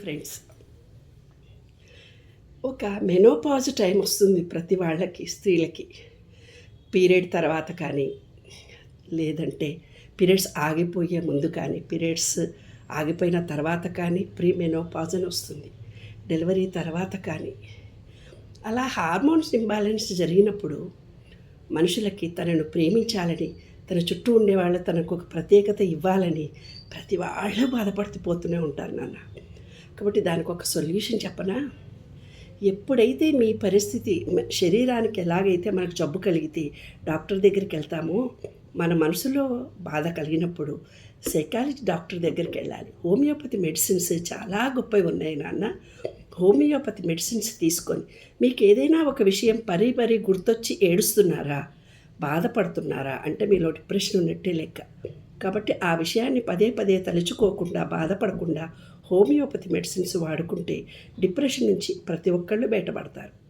Friends ఒక menopause time వస్తుంది ప్రతి వాళ్ళకి స్త్రీలకి. పీరియడ్ తర్వాత కానీ లేదంటే పీరియడ్స్ ఆగిపోయే ముందు కానీ పీరియడ్స్ ఆగిపోయిన తర్వాత కానీ ప్రీ మెనోపాజ్ అని వస్తుంది. డెలివరీ తర్వాత కానీ. అలా హార్మోన్స్ ఇంబ్యాలెన్స్ జరిగినప్పుడు మనుషులకి తనను ప్రేమించాలని తన చుట్టూ ఉండేవాళ్ళు తనకు ఒక ప్రత్యేకత ఇవ్వాలని ప్రతి వాళ్ళు బాధపడుతూ పోతూనే ఉంటారు నాన్న. కాబట్టి దానికి ఒక సొల్యూషన్ చెప్పనా? ఎప్పుడైతే మీ పరిస్థితి శరీరానికి ఎలాగైతే మనకు జబ్బు కలిగితే డాక్టర్ దగ్గరికి వెళ్తామో మన మనసులో బాధ కలిగినప్పుడు సైకాలజీ డాక్టర్ దగ్గరికి వెళ్ళాలి. హోమియోపతి మెడిసిన్స్ చాలా గొప్పవి ఉన్నాయి నాన్న. హోమియోపతి మెడిసిన్స్ తీసుకొని మీకు ఏదైనా ఒక విషయం పరీ పరీ గుర్తొచ్చి ఏడుస్తున్నారా? బాధపడుతున్నారా? అంటే మీలో డిప్రెషన్ ఉన్నట్టే లెక్క. కాబట్టి ఆ విషయాన్ని పదే పదే తలుచుకోకుండా బాధపడకుండా హోమియోపతి మెడిసిన్స్ వాడుకుంటే డిప్రెషన్ నుంచి ప్రతి ఒక్కళ్ళు బయటపడతారు.